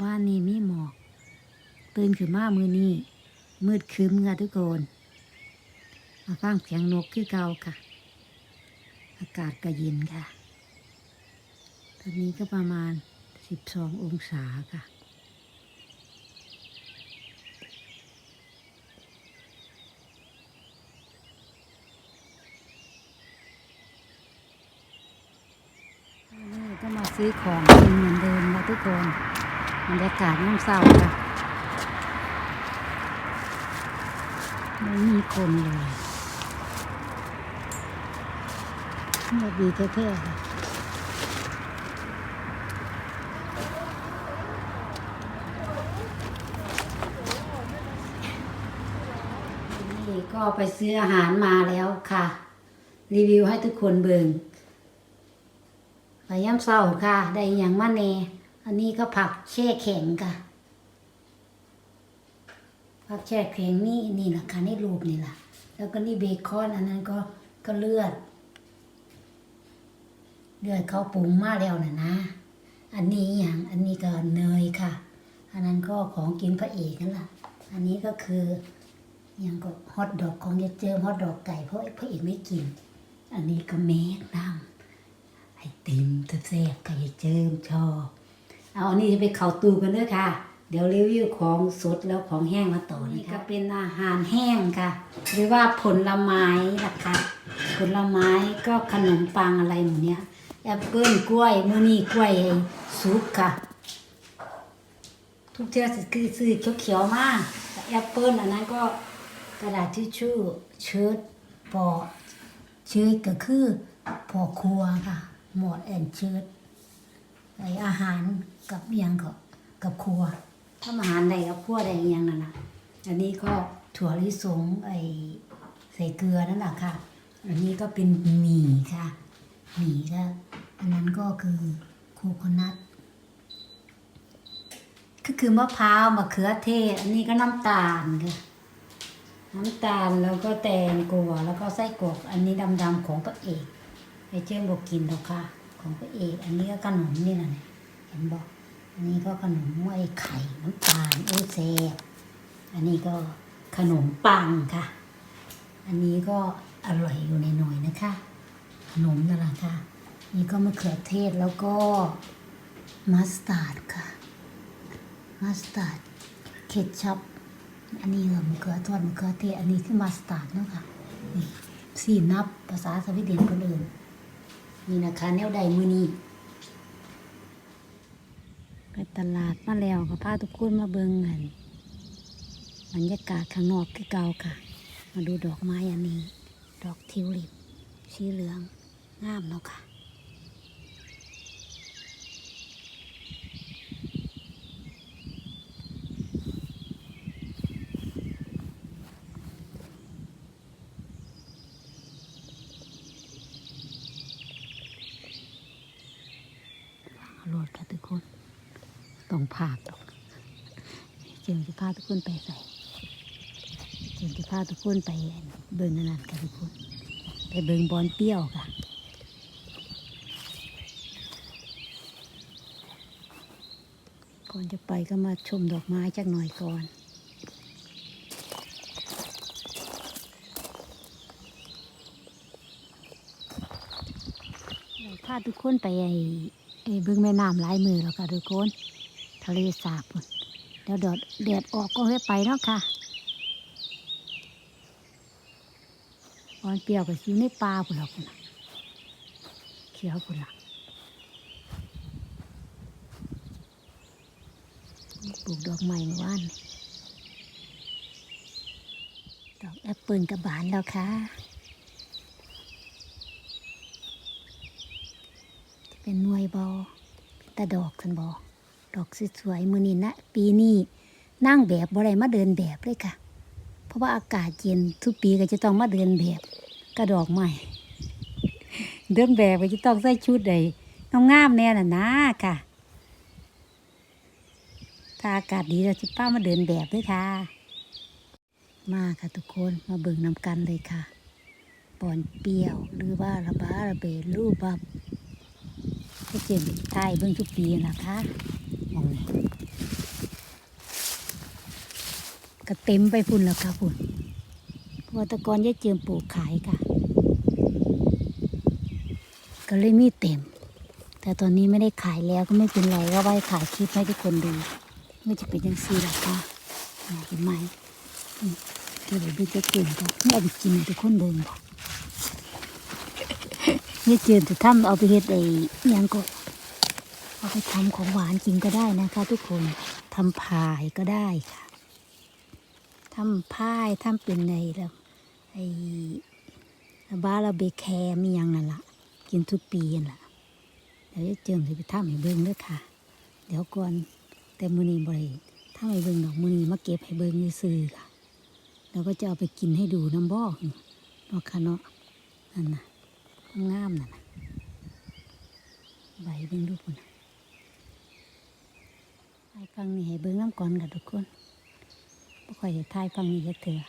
บ้านนี้มีหมอก ตื่นขึ้นมามือนี้มืดครึ้มค่ะทุกคนมาฟังเสียงนกคือเก่าค่ะ อากาศก็เย็นค่ะ ตอนนี้ก็ประมาณ12ององศาค่ะนี่ก็มาซื้อของกินเหมือนเดิมนะทุกคน บรรยากาศน้ำเศร้าค่ะไม่มีคนเลยเงียบดีแท้ๆค่ะนี่ก็ไปซื้ออาหารมาแล้วค่ะ รีวิวให้ทุกคนเบิงไปย่ำเศร้าค่ะ ได้อย่างมาเน อันนี้ก็ผักแช่แข็งค่ะ ผักแช่แข็งนี่นี่แหละค่ะนี่รูปนี่แหละแล้วก็นี่เบคอนอันนั้นก็ก็เลือด เลือดเขาปรุงมาแล้วนะนะ อันนี้อย่างอันนี้ก็เนยค่ะ อันนั้นก็ของกินพระเอกนั่นแหละอันนี้ก็คืออย่างก็ฮอทดอกของยายเจิมฮอทดอกไก่เพราะพระเอกไม่กิน อันนี้ก็แมกน้ำไอติมแซ่บๆก็ยายเจิมชอบ เอาอันนี้จะไปเข่าตูกันเด้อค่ะ เดี๋ยวรีวิวของสดแล้วของแห้งมาต่อนี่ก็เป็นอาหารแห้งค่ะ หรือว่าผลไม้นะคะผลไม้ก็ขนมปังอะไรหนูเนี้ยแอปเปิ้ลกล้วยมือนี่กล้วยสุกค่ะ ทุกเทื่อสิคือซื้อเขียวๆมาแอปเปิ้ลอันนั้นก็กระดาษทิชชู่เชิ้ตปอเชิ้ตก็คือพอครัวค่ะ หมดแอนเชิ้ตไออาหารกับเอียงก็กับครัวถ้าอาหารใดกับครัวใดยังนั่นนะอันนี้ก็ถั่วลิสงไอใส่เกลือนั่นแหละค่ะ อันนี้ก็เป็นหมี่ค่ะหมี่ก็อันนั้นก็คือโคโคนัทก็คือมะพร้าวมะเขือเทศ อันนี้ก็น้ำตาลค่ะน้ำตาลแล้วก็แตงกวาแล้วก็ไส้กรอกอันนี้ดำๆของพระเอกไอเจ้าบอกกินหรอกค่ะ ของพระเอก อันนี้ก็ขนมนี่นะเนี่ย เห็นบอกอันนี้ก็ขนมไอ้ไข่น้ำตาลโอเซบอันนี้ก็ขนมปังค่ะ อันนี้ก็อร่อยอยู่ในหน่อยนะคะ ขนมนั่นแหละค่ะ นี่ก็มะเขือเทศแล้วก็มัสตาร์ดค่ะ มัสตาร์ดเคชัพอันนี้ก็มะเขือทอดมะเขือเทศ อันนี้คือมัสตาร์ดเนาะค่ะสี่นับภาษาสวีเดนคนอื่น นี่นะคะ แนวใดมือนี้ ไปตลาดมาแล้วก็พาทุกคนมาเบิ่งกันบรรยากาศข้างนอกคือเก่าค่ะ มาดูดอกไม้อันนี้ ดอกทิวลิปสีเหลืองงามเนาะค่ะ โหลดค่ะทุกคน ต้องพากดอก เจิมจะพาทุกคนไปใส่เจิมจะพาทุกคนไปเบิ่งอันนั้นทุกคน ไปเบิ่งบอลเปรี้ยวค่ะก่อนจะไปก็มาชมดอกไม้จักหน่อยก่อนพาทุกคนไปไอ้ไอ้เบิ้งแม่น้ำหลายมือแล้วค่ะทุกคน ทะเลสาบพุ่น ดี๋ยวแดดแดดออกก็ให้ไปเนาะค่ะตอนเปรียวก็อยู่ในป่าพุ่นละพุ่นน่ะเขียวพุ่นละปลูกดอกใหม่เมื่อวานดอกแอปเปิลกับบานแล้วค่ะเป็นหน่วยบอเป็นตาดอกสันบอ ดอกสวยๆมือนี้นะปีนี้นั่งแบบบ่ได้มาเดินแบบเลยค่ะ เพราะว่าอากาศเย็นทุกปีก็จะต้องมาเดินแบบกระดอกใหม่ เดินแบบก็จะต้องใส่ชุดใดงามๆแน่น่ะนะค่ะ ถ้าอากาศดีเราจะป้ามาเดินแบบด้วยค่ะ มาค่ะทุกคนมาเบิ่งนำกันเลยค่ะบอนเปรี้ยวหรือว่าระบาระเบรูปบับก็เจ็บไทยเบิ่งทุกปีนะคะ มองนี่ก็เต็มไปพุ่นแล้วค่ะพุ่นว่าแตกอนยายเจิมปลูกขายค่ะ ก็เลยมีเต็ม แต่ตอนนี้ไม่ได้ขายแล้วก็ไม่เป็นไรก็ไว้ขายคลิปให้ทุกคนดูไม่จะเป็นยังซีหรอกค่ะเห็นไหมเดี๋ยวดูจะเก่งก็ไม่เอาไปกินทุกคนเดินบอกนี่เจิมจะทำเอาไปเฮ็ดไอ้ยังก็ เอาไปทำของหวานกินก็ได้นะคะ ทุกคนทำพายก็ได้ค่ะทำพายทำเป็นในแล้วไอ้บาราเบแคร์มียังนั่นละ่ะกินทุกปีนั่นละเดี๋ยวจะเจิมสิไปทำให้เบิ้งด้วยค่ะ เดี๋ยวก่อนแต่มือนี้บริถ้าให้เบิ้งดอกมือนี้มาเก็บให้เบิ้งซื้อค่ะแล้วก็จะเอาไปกินให้ดูน้ำบอกเนาะค่ะเนาะนั่นนะงามนั่นนะใบเบิ้งดูพุ่นน่ะายฟังนี่ให้เบิ้งน้ำก่อนกับทุกคนบ่ค่อยได้ทายฟังนี่จะเถื่อ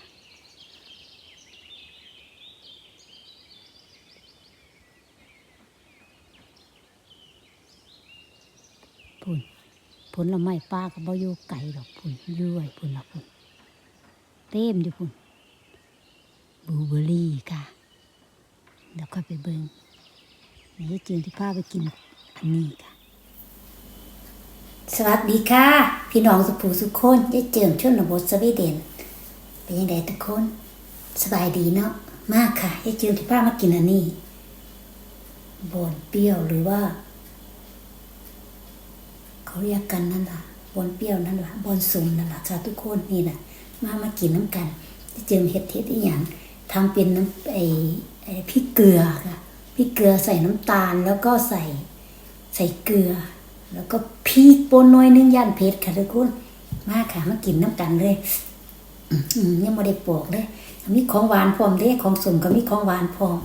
พุ่นผลไม้ป้าก็บ่อยู่ไก่ดอกพุ่นอยู่ไว้พุ่นละพุ่นเต็มอยู่พุ่นบูเบอรี่ค่ะเดี๋ยวค่อยไปเบิ้งนี่จืนที่พาไปกินอันนี้ค่ะ สวัสดีค่ะ พี่น้องสุภูสุขคนยายเจิมชนบทสวีเดน เป็นยังไงทุกคน สบายดีเนาะมากค่ะยายเจิมที่ป้ามากินอันนี้บอนเปรี้ยวหรือว่า เขาเรียกกันนั่นล่ะบอนเปรี้ยวนั่นล่ะบอนสุ่มนั่นล่ะค่ะทุกคนนี่นะมามากินน้ำกันยายเจิมเฮ็ดเฮ็ดอีหยังทำเป็นน้ำไอ้ไอ้พริกเกลือค่ะพริกเกลือใส่น้ำตาลแล้วก็ใส่ใส่เกลือ แล้วก็พริกป่นน้อยนึงย่านเผ็ดค่ะทุกคนมาค่ะมากินน้ำกันเลยยังไม่ได้ปอกเลยมีของหวานพร้อมเด้ของสมก็มีของหวานพร้อม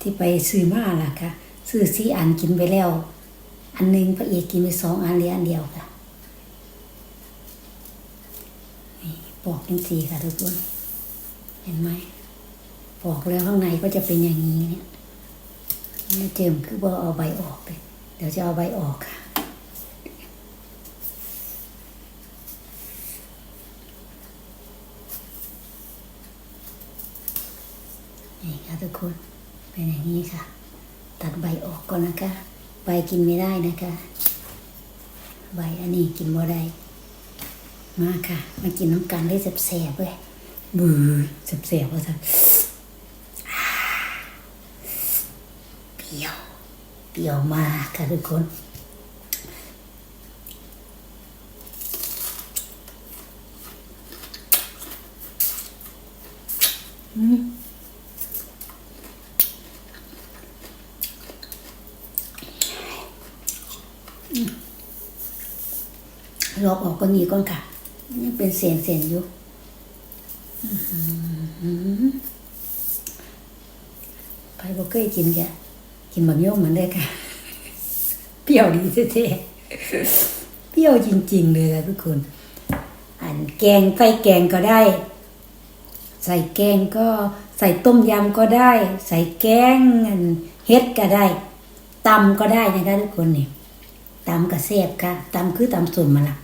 ที่ไปซื้อมาล่ะค่ะซื้อซีอันกินไปแล้ว อันหนึงพระเอกกินไปสองอันเหลืออันเดียวค่ะนี่ปอกจังสีค่ะทุกคนเห็นไหมปอกแล้วข้างในก็จะเป็นอย่างนี้เนี่ยเจิมคือบ่เอาใบออกเลยเดี๋ยวจะเอาใบออกค่ะ นี่ค่ะทุกคนเป็นอย่างนี้ค่ะ ตัดใบออกก่อนนะคะ ใบกินไม่ได้นะคะ ใบอันนี้กินบ่ได้มาค่ะ มากินน้ำกันได้แสบๆเว้ยบือแสบๆว่าสันเปรี้ยวเปรี้ยวมากค่ะทุกคนอืม ลอกออกก็มีก่อนค่ะยังเป็นเศษเศษอยู่อื้อหือใครบอกเคยกินแกกินบะหมี่เหมือนได้ค่ะ เปรี้ยวดีเท่ๆเปรี้ยวจริง ๆ เลยค่ะทุกคนอันแกงใส่แกงก็ได้ ใส่แกงก็ใส่ต้มยำก็ได้ ใส่แกงอันเฮ็ดก็ได้ตำก็ได้นะคะทุกคนเนี่ยตำก็แซ่บค่ะตำคือตำส่วนมาละ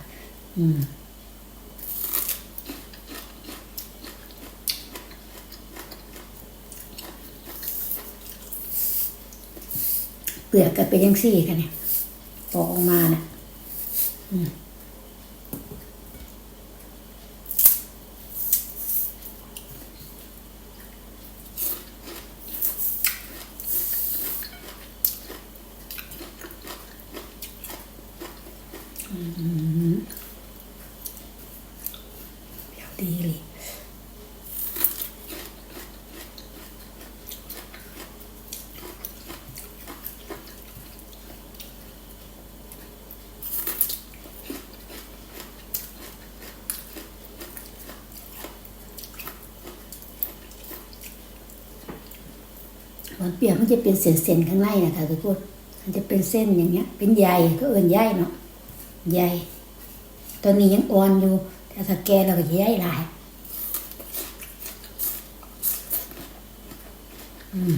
อืมเปลือกก็เป็นยังซี่กันเนี่ยปอกออกมาน่ะอืม เดี๋ยวดีเลย หวานเปียกมันจะเป็นเส้นๆข้างในนะคะทุกคนมันจะเป็นเส้นอย่างเงี้ย เป็นใยก็เอินใยเนาะใยตอนนี้ยังอ่อนอยู่ แต่ถ้าแก่เราก็จะย้ายหลายอืม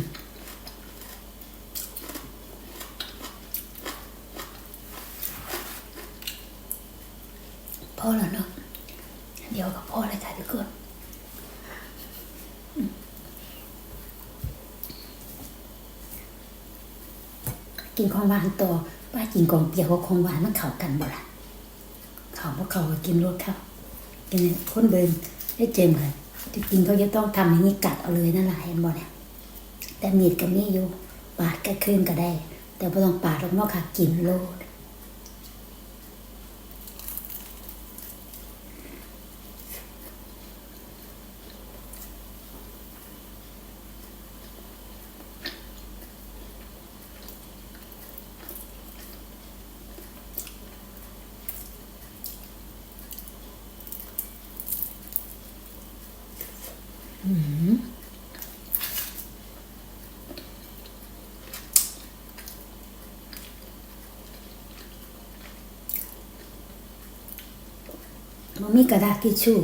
พอแล้วเนาะเดี๋ยวก็พอแล้วจ้ะทุกคน กินของหวานต่อป้ากินของเปรี้ยวกับของหวานมันเข้ากันบ่ล่ะเข้าบ่เข้าก็กินรสเข้ากินคนเดินได้เจมเลยที่กินเขาจะต้องทำอย่างนี้กัดเอาเลยนั่นแหละเห็นบ่เนี่ยแต่มีดก็มีอยู่ปาดก็คืนก็ได้ แต่พอต้องปาดออกนอกค่ะกินโลด มันมีกระดาษทิชชู่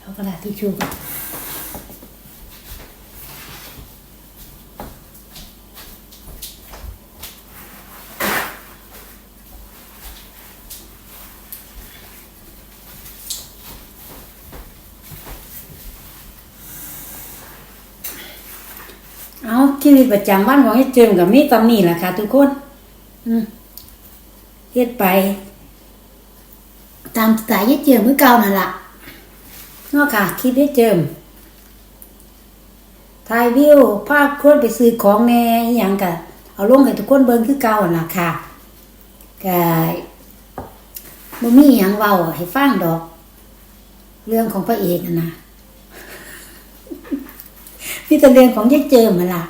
เอากระดาษทิชชู่ก่อนเอาชีวิตประจำวันของไอ้เจิมกับมีตำนี่แหละค่ะ ทุกคน อืมเฮ็ดไป ตามสไตล์ยี่เจิมเมื่อเก่านั่นละนอกค่ะคลิปยี่เจิมถ่ายวิวภาพคนไปซื้อของแน่อหย่างกะเอาลงให้ทุกคนเบิ่งคือเก่านั่นล่ะค่ะกะบ่มีหยังเว้าให้ฟังดอก เรื่องของพระเอกนั่นนะมีแต่เรื่องของยี่เจิมมาล่ะ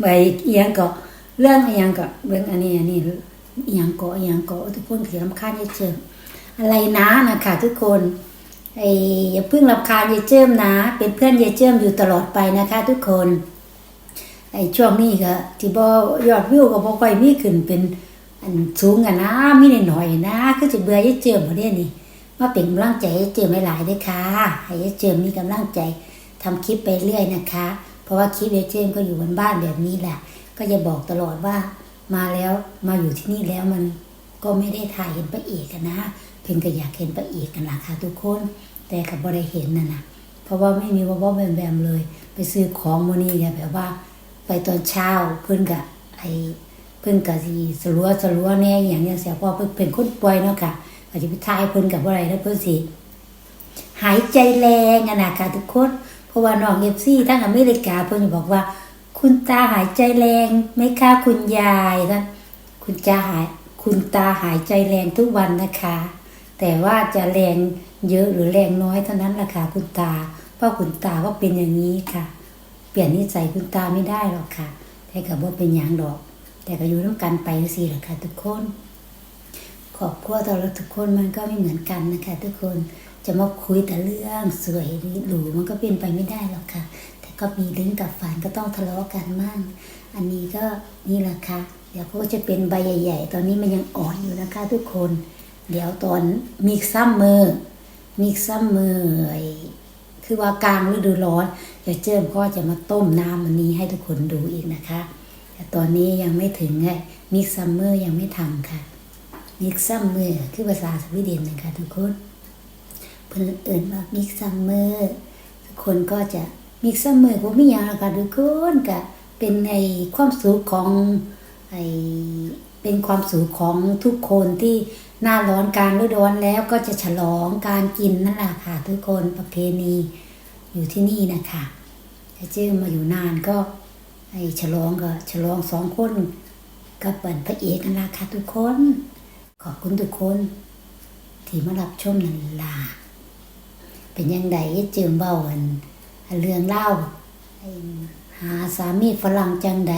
ใบอียังก็เรื่องอียังก็เรื่องอันนี้อันนี้อียังก็อียงก็ทุกคนสิรำคาญยี่เจิม อะไรนะนะคะทุกคนไอ้อย่าเพิ่งรับคาญยายเจิมนะ เป็นเพื่อนยายเจิมอยู่ตลอดไปนะคะ ทุกคนไอ้ช่วงนี้ก็ที่บอยอดวิวก็บ่ค่อยมีขึ้นเป็นอันสูงอะนะมีนหน่อยนะคือจะเบื่อยายเจิมบ่ได้นี่มาเป็นกำลังใจให้ยายเจิมหลายๆเด้อค่ะให้ยายเจิมมีกำลังใจทำคลิปไปเรื่อยนะคะ เพราะว่าคลิปยายเจิมก็อยู่บนบ้านแบบนี้แหละก็จะบอกตลอดว่ามาแล้วมาอยู่ที่นี่แล้วมันก็ไม่ได้ถ่ายเห็นพระเอกนะ เพิ่นก็อยากเห็นพระเอกกันล่ะค่ะทุกคน แต่ก็บ่ได้เห็นน่ะนะเพราะว่าไม่มีว่าว่าแบมๆเลย ไปซื้อของมื้อนี้เนี่ยแบบว่า ไปตอนเช้าเพิ่นก็ไอเพิ่นก็สิสลัวสลัวแน่อย่างเงี้ยเสียเพราะเพิ่นเป็นคนป่วยเนาะค่ะก็สิไปทายเพิ่นกับบ่ได้แล้วเพิ่นสิหายใจแรงอะนะค่ะทุกคน เพราะว่าน้อง FC ทั้งอเมริกาเพิ่นบอกว่าคุณตาหายใจแรงไหมคะคุณยายท่านคุณจาหายคุณตาหายใจแรงทุกวันนะคะ แต่ว่าจะแรงเยอะหรือแรงน้อยเท่านั้นแหละค่ะคุณตา เพราะคุณตาก็เป็นอย่างนี้ค่ะ เปลี่ยนนิสัยคุณตาไม่ได้หรอกค่ะ แต่ก็บ่เป็นอย่างดอก แต่ก็อยู่น้ำกันไปสิแหละค่ะทุกคนครอบครัวแต่ละทุกคนมันก็ไม่เหมือนกันนะคะ ทุกคนจะมาคุยแต่เรื่องสวยหรูมันก็เป็นไปไม่ได้หรอกค่ะ แต่ก็มีลิ้นกับฝันก็ต้องทะเลาะกันมั่งอันนี้ก็นี่แหละค่ะเดี๋ยวก็จะเป็นใบใหญ่ ๆ ตอนนี้มันยังอ่อนอยู่นะคะ ทุกคน เดี๋ยวตอนมีซัมเมอร์มีซัมเมอร์คือว่ากลางฤดูร้อนเดี๋ยวเจิมก็จะมาต้มน้ำอันนี้ให้ทุกคนดูอีกนะคะ แต่ตอนนี้ยังไม่ถึงไงมิกซัมเมอร์ยังไม่ทำค่ะมิกซัมเมอร์คือภาษาสวีเดนนะคะทุกคนเพิ่นเอิ่นว่ามิกซัมเมอร์ทุกคนก็จะมิกซัมเมอร์ก็มีอยางละค่ะทุกคนก็เป็นในความสุขของไอ เป็นความสุขของทุกคนที่หน้าร้อนการฤดูร้อนแล้วก็จะฉลองการกินนั่นแหละค่ะ ทุกคนประเพณีอยู่ที่นี่นะคะแต่เจ้ามาอยู่นานก็ไอ้ฉลองก็ฉลองสองคนกับเปิ่นพระเอกกันละค่ะทุกคน ขอบคุณทุกคน ที่มารับชมนันลาเป็นยังไงเจิมเบาอันเรื่องเล่าหาสามีฝรั่งจังใด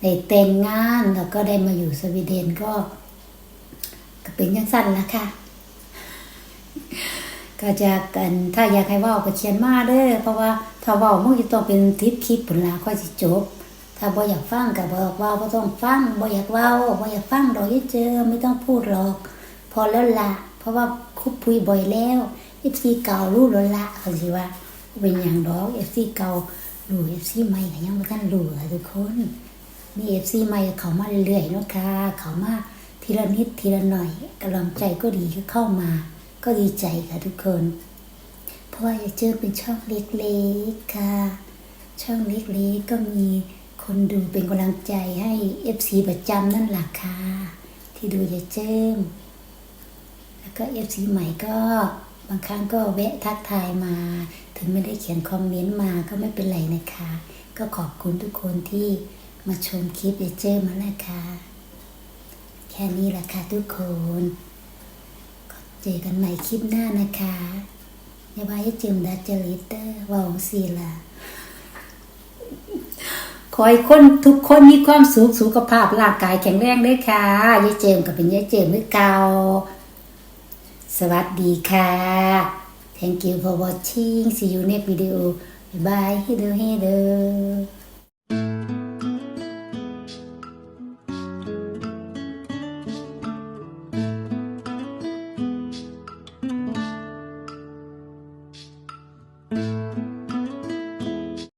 ได้แต่งงานแล้วก็ได้มาอยู่สวีเดนก็ ก็เป็นยังสั้นละค่ะก็จะกันถ้าอยากให้ว่าก็เขียนมาเด้อเพราะว่าถ้าว่ามันจะต้องเป็นทิปคลิปผลละค่อยสิจบ ถ้าบ่อยากฟังก็บอกว่าบ่ต้องฟังบ่อยากว้าบ่อยากฟังดอกอย่เจอไม่ต้องพูดหรอก พอแล้วละเพราะว่าคุบคุยบ่อยแล้ว FC เก่ารู้แล้วละเขาสิว่าเป็นหยังดอก FC เก่ารู้ FC ใหม่ก็ยังบ่ทันรู้อะทุกคน มี FC ใหม่เขามาเรื่อยๆนะคะเขามาทีละนิดทีละหน่อยกำลังใจก็ดีก็เข้ามา ก็ดีใจค่ะทุกคน เพราะว่าจะเจอเป็นช่องเล็กๆค่ะ ช่องเล็กๆก็มีคนดูเป็นกำลังใจให้ FC ประจำนั่นแหละค่ะ ที่ดูจะเจิมแล้วก็ FC ใหม่ก็บางครั้งก็แวะทักทายมา ถึงไม่ได้เขียนคอมเมนต์มาก็ไม่เป็นไรนะคะ ก็ขอบคุณทุกคนที่ มาชมคลิปเดเจอร์มานะคะแค่นี้แหละค่ะทุกคนก็เจอกันใหม่คลิปหน้านะคะอย่าไว้ให้จิมดัจจริเตอร์วาของสีละขอให้คนทุกคนมีความสุขสุขภาพร่างกายแข็งแรงด้วยค่ะยายเจมกับเป็นยายเจมเมื่อเก่า สวัสดีค่ะ Thank you for watching see you next video bye bye hello hello